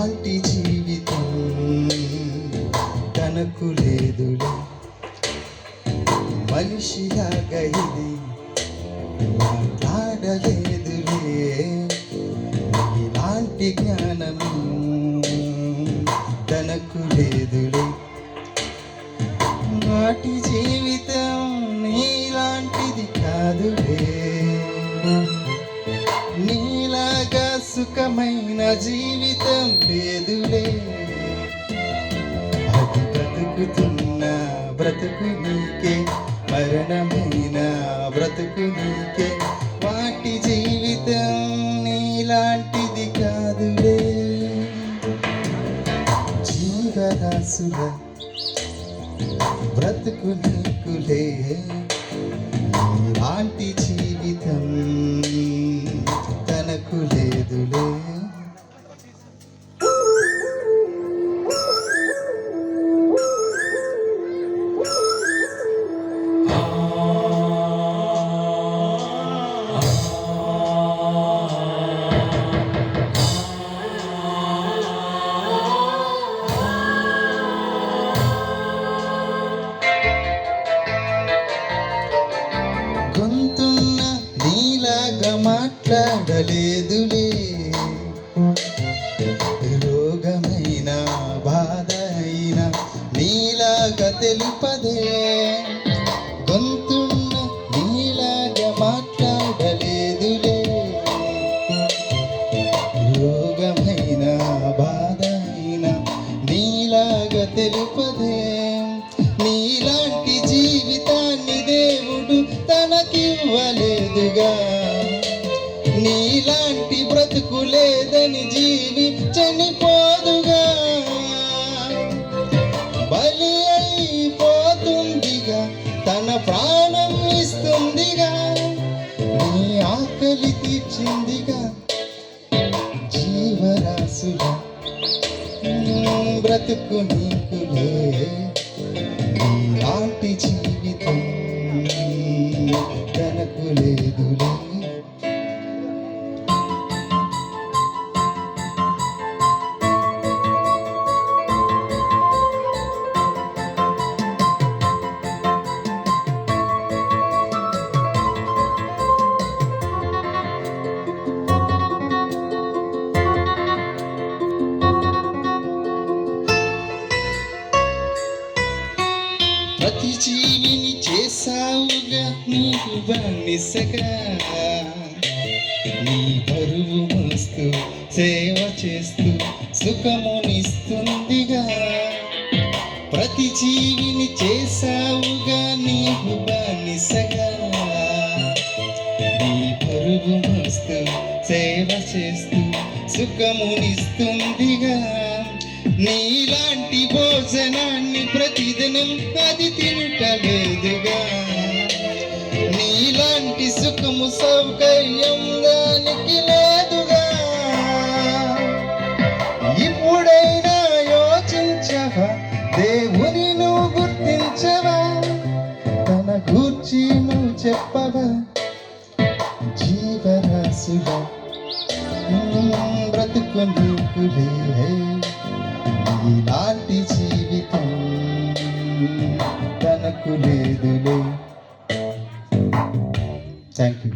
నీలాంటి జీవితం తనకు లేదులే. మనిషిలాగా ఇది మాట్లాడలేదులే. ఇలాంటి జ్ఞానము తనకు లేదులే. నాటి జీవితం నీలాంటిది కాదులే. సుఖమైన జీవితం లేదులే. అది బ్రతుకుతున్న బ్రతుకు నీకే మరణమైన బ్రతుకు నీకే. వాటి జీవితం నీలాంటిది కాదులే. జీవరాశుల బ్రతుకు నీకులే. నీలాంటి తెలిపదే. గొంతున్న నీలాగా మాట్లాడలేదులే. రోగమైన బాధ అయినా నీలాగా తెలుపదే. నీలాంటి జీవితాన్ని దేవుడు తనకివ్వలేదుగా. నీలాంటి బ్రతుకు లేదని జీవి చనిపోదుగా. బలి జీవరాశుల బ్రతుకు నీకులే ప్రతి జీవిని చేసావుగా నీకు బానిసగా నీ బరువు మోస్తూ సేవ చేస్తూ సుఖమునిస్తుందిగా. ప్రతి జీవిని చేసావుగా నీకు బానిసగా నీ బరువు మోస్తూ సేవ చేస్తూ సుఖమునిస్తుందిగా. నీలాంటి భోజనా సౌకర్యం దానికి లేదుగా ఇప్పుడైనా యోచించవా? దేవుని నువ్వు గుర్తించవా? తన గూర్చి నువ్వు చెప్పవా? జీవరాశుల బ్రతుకు నీకులే ఇలాంటి జీవితం తనకు లేదులే. Thank you.